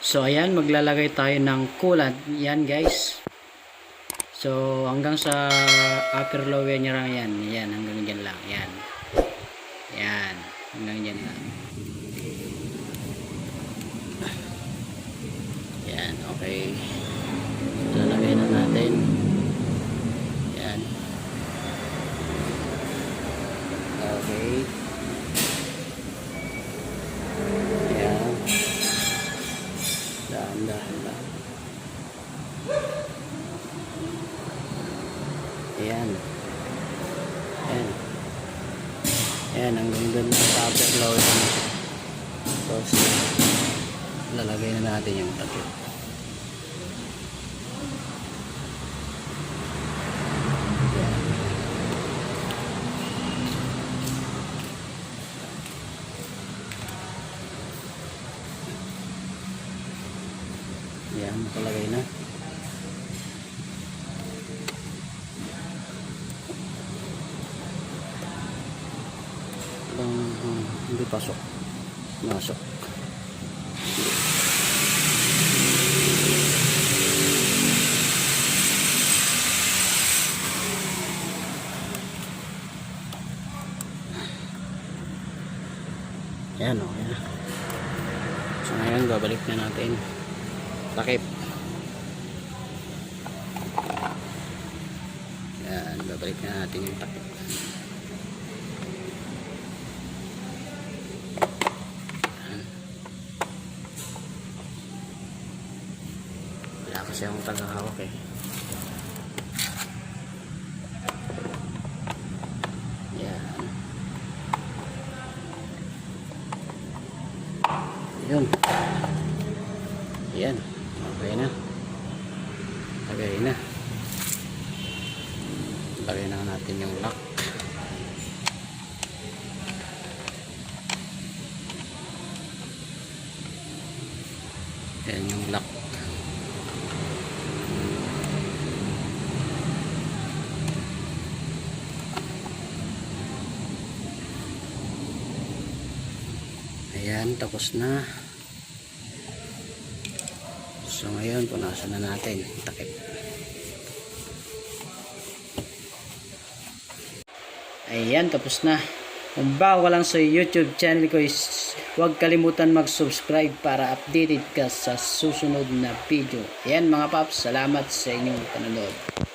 So ayan, maglalagay tayo ng coolant. Yan guys. So hanggang sa upper lower niya lang yan. Yan, hanggang dyan lang. Yan. Yan. Hanggang dyan lang. Yan, okay. Lalagay na natin. Yan. Okay. Yan. Dahan, dahan, dahan. Ayan. Ayan. Ayan, sa upper lower na siya. Tapos, lalagay na natin yung takip. Ayan, nakalagay na. Ang um, hindi pasok. Nasok. Ayan o. Ayan. So ngayon, babalik na natin. Takip. Ayan, babalik na natin yung takip. Kasi akong tagahawak eh. Yan. Yun. Yan. Okay na. Lagay na. Lagay na natin yung lock. Yan yung lock. Ayan, tapos na. So ngayon, punasan na natin. Takip. Ayan, tapos na. Kung bago lang sa YouTube channel ko is huwag kalimutan mag-subscribe para updated ka sa susunod na video. Ayan mga paps, salamat sa inyong panonood.